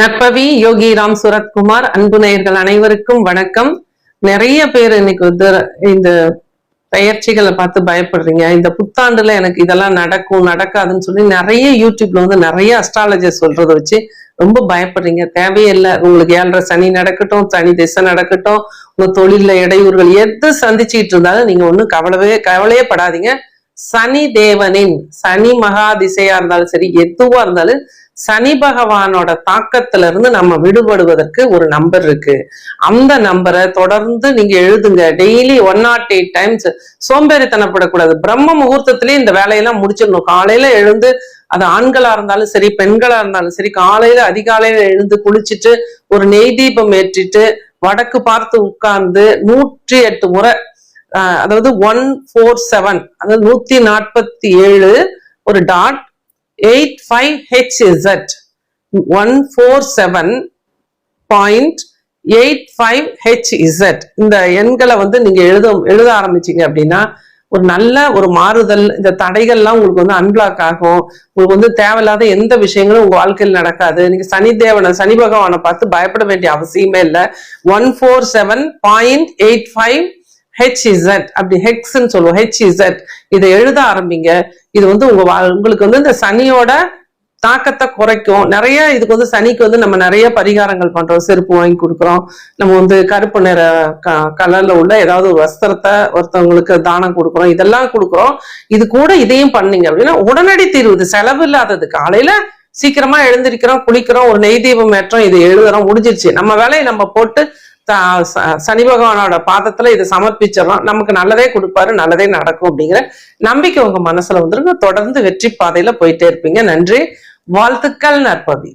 நற்பவி யோகி ராம் சுரத்குமார் அன்பு நேயர்கள் அனைவருக்கும் வணக்கம். நிறைய பேர் இன்னைக்கு இந்த பயிற்சிகளை பார்த்து பயப்படுறீங்க. இந்த புத்தாண்டுல எனக்கு இதெல்லாம் நடக்கும் நடக்காதுன்னு சொல்லி நிறைய யூடியூப்ல வந்து நிறைய அஸ்ட்ராலஜர் சொல்றத வச்சு ரொம்ப பயப்படுறீங்க. தேவையில்லை. உங்களுக்கு ஏழரை சனி நடக்கட்டும் சனி திசை நடக்கட்டும் உங்க தொழில இடையூறுகள் எது சந்திச்சுட்டு இருந்தாலும் நீங்க ஒண்ணும் கவலையே கவலையே படாதீங்க. சனி தேவனின் சனி மகா திசையா இருந்தாலும் சரி எதுவா இருந்தாலும் சனி பகவானோட தாக்கத்துல இருந்து நம்ம விடுபடுவதற்கு ஒரு நம்பர் இருக்கு. அந்த நம்பரை தொடர்ந்து நீங்க எழுதுங்க. Daily one nought eight times சோம்பேறித்தனப்படக்கூடாது. பிரம்ம முகூர்த்தத்திலேயே இந்த வேலையெல்லாம் முடிச்சிடணும். காலையில எழுந்து அது ஆண்களா இருந்தாலும் சரி பெண்களா இருந்தாலும் சரி காலையில அதிகாலையில எழுந்து குளிச்சுட்டு ஒரு நெய் தீபம் ஏற்றிட்டு வடக்கு பார்த்து உட்கார்ந்து நூற்றி எட்டு முறை அதாவது ஒன் ஃபோர் செவன் அதாவது நூத்தி நாற்பத்தி ஏழு ஒரு dot eight five H Z one four seven point eight five H Z இந்த எண்களை வந்து நீங்க எழுத எழுத ஆரம்பிச்சீங்க அப்படின்னா ஒரு நல்ல ஒரு மாறுதல் இந்த தடைகள்லாம் உங்களுக்கு வந்து அன்பிளாக் ஆகும். உங்களுக்கு வந்து தேவையில்லாத எந்த விஷயங்களும் உங்க வாழ்க்கையில் நடக்காது. நீங்க சனி தேவனை சனி பகவானை பார்த்து பயப்பட வேண்டிய அவசியமே இல்லை. One four seven point eight five H Z அப்படி ஹெக்ஸ்ன்னு சொல்லுவோம். ஹெச்இசட் இதை எழுத ஆரம்பிங்க. இது வந்து உங்க உங்களுக்கு வந்து இந்த சனியோட தாக்கத்தை குறைக்கும். நிறைய இதுக்கு வந்து சனிக்கு வந்து நம்ம நிறைய பரிகாரங்கள் பண்றோம். செருப்பு வாங்கி கொடுக்குறோம். நம்ம வந்து கருப்பு நிற க- கலர்ல உள்ள ஏதாவது ஒரு வஸ்திரத்தை ஒருத்தவங்களுக்கு தானம் கொடுக்குறோம். இதெல்லாம் கொடுக்குறோம். இது கூட இதையும் பண்ணீங்க. அப்படின்னா உடனடி தீர்வு. இது செலவு இல்லாதது. காலையில சீக்கிரமா எழுந்திருக்கிறோம் குளிக்கிறோம் ஒரு நெய் தீபம் ஏற்றோம் இது எழுதுறோம் முடிஞ்சிருச்சு. நம்ம வேலையை நம்ம போட்டு சனி பகவானோட பாதத்துல இதை சமர்ப்பிச்சிடலாம். நமக்கு நல்லதே கொடுப்பாரு நல்லதே நடக்கும் அப்படிங்கிற நம்பிக்கை உங்க மனசுல வந்துருங்க. தொடர்ந்து வெற்றி பாதையில போயிட்டே இருப்பீங்க. நன்றி. வாழ்த்துக்கள் நற்பவி.